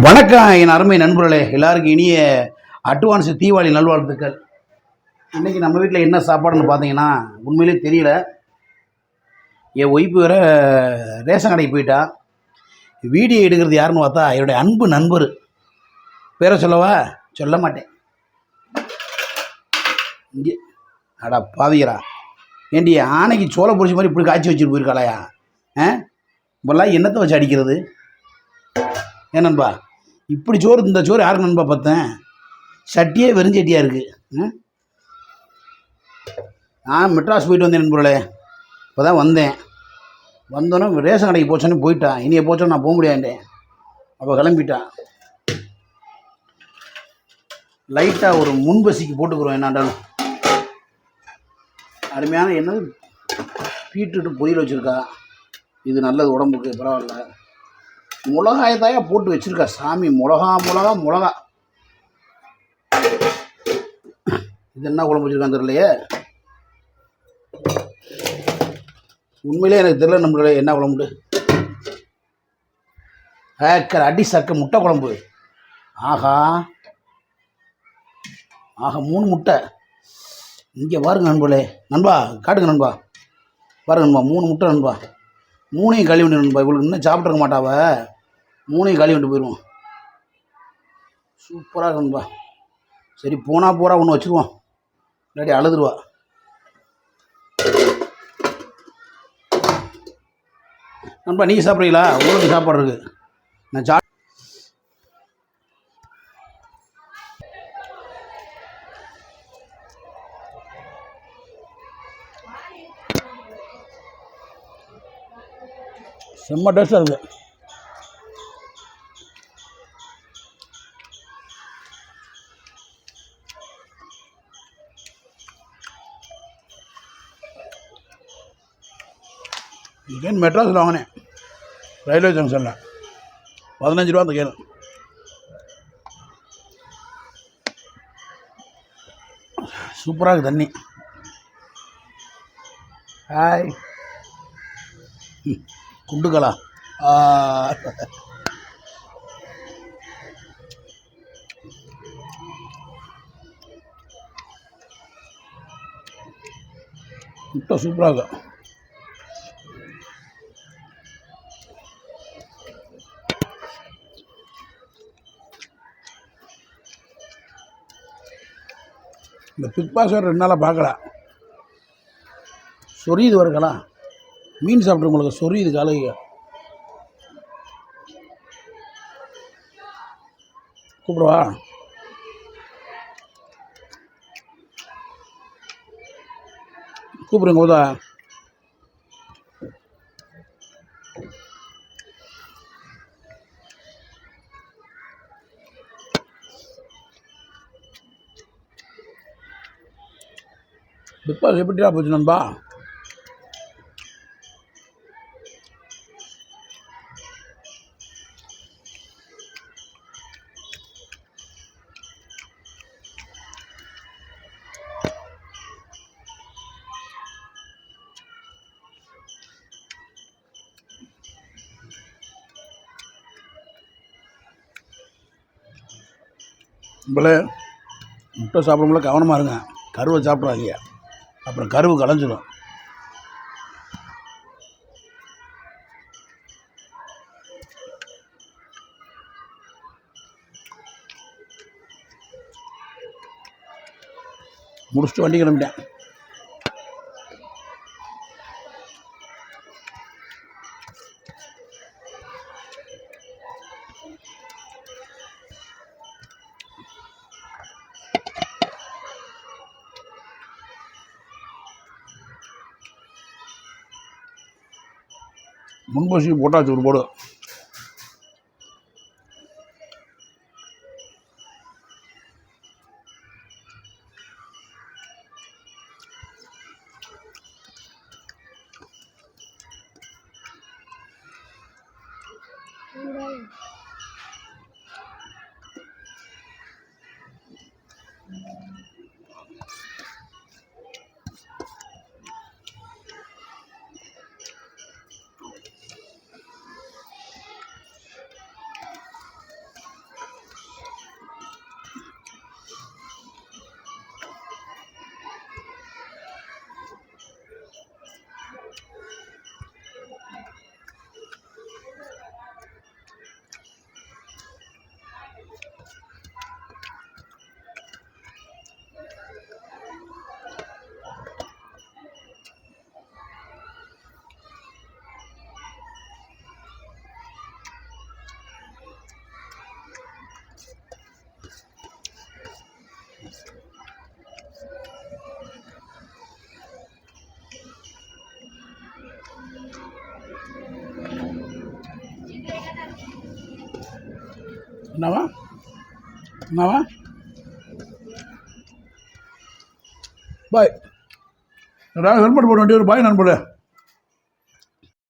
வணக்கம் என் அருமை நண்பர்களே. எல்லாருக்கும் இனிய அட்வான்ஸ் தீபாவளி நல்வாழ்த்துக்கள். இன்றைக்கி நம்ம வீட்டில் என்ன சாப்பாடுன்னு பார்த்தீங்கன்னா உண்மையிலே தெரியல. என் ஒய்ஃபு வேற ரேஷன் கடைக்கு போயிட்டா. வீடியோ எடுக்கிறது யாருன்னு பார்த்தா என்னுடைய அன்பு நண்பர். பேரை சொல்லவா? சொல்ல மாட்டேன். இங்கே. அடா பாவிக்கிறா ஏண்டி ஆனைக்கு சோளை பொரிச்ச மாதிரி இப்படி காய்ச்சி வச்சுட்டு போயிருக்காளையா? ஆ? இப்பெல்லாம் என்னத்தை வச்சு அடிக்கிறது? என்னன்பா நண்பா? இப்படி சோறு இந்த சோறு யாருக்கு நண்பா பார்த்தேன் சட்டியே வெறுஞ்சட்டியாக இருக்குது நான் மெட்ராஸ் போயிட்டு வந்தேன் நண்பர்களே. இப்போ தான் வந்தேன். வந்தோன்னே ரேஷன் கடைக்கு போச்சோன்னு போயிட்டான் இனியை போச்சோன்னு நான் போக முடியாண்டேன் அப்போ கிளம்பிட்டான் லைட்டாக ஒரு முன்பசிக்கு போட்டுக்கிறோம் என்னாண்டாலும் அருமையான என்னது? பீட்ரூட்டு பொரியல் வச்சுருக்கா. இது நல்லது உடம்புக்கு பரவாயில்ல. மிளகாயத்தாயா போட்டு வச்சிருக்கா சாமி. மிளகா மிளகா மிளகா. இது என்ன குழம்பு வச்சிருக்கான்னு தெரியலையே. உண்மையிலே எனக்கு தெரியல நம்மளே என்ன குழம்பு ஏக்கர் அடி சக்க முட்டை குழம்பு. ஆஹா. ஆஹா மூணு முட்டை. இங்கே பாருங்க நண்பர்களே. நண்பா காட்டுங்க நண்பா. பாருங்க நண்பா மூணு முட்டை நண்பா. மூணையும் கழுவி விட்டு இவளுக்கு இன்னும் சாப்பிட்ருக்க மாட்டாவ மூணையும் கழுவி விட்டு போயிடுவோம் சூப்பராக இருக்கும்பா சரி போனால் போகிறா ஒன்று வச்சுருவோம். இல்லாட்டி அழுதுருவா. நண்பா நீங்கள் சாப்பிட்றீங்களா? உங்களுக்கு சாப்பாடு இருக்குது நான் சா செம்ம டேஸ்ட்டாக இருக்குது கேன் மெட்ராஸில் வாங்கினேன். ரயில்வே ஜங்ஷனில். பதினஞ்சு ரூபா அந்த கேன் சூப்பராக இருக்குது தண்ணி. ஹாய். குண்டுகளா? ஆ. முட்டை சூப்பராக இருக்கும் இந்த பிக் பாஸ் ரெண்டு நாளாக பார்க்கல. சொரியுது வருங்களா மீன் சாப்பிட்றவங்களுக்கு சொரியுது காலையில் கூப்பிடுவா. கூப்பிடுங்க உதா பிக் பாஸ் எப்படிடா போச்சு நண்பா? நம்மளே முட்டை சாப்பிடும்போது கவனமாக இருங்க. கருவை சாப்பிட்றாங்க அப்புறம் கருவு கலைஞ்சிடும் முடிச்சுட்டு வண்டி கிளம்பிட்டேன். முன்பசி போட்டாச்சு ஒரு போடு. என்னவா? என்னவா? பாய். நான் ஹெல்மெட் போட வேண்டிய ஒரு பாய் நண்பர்களே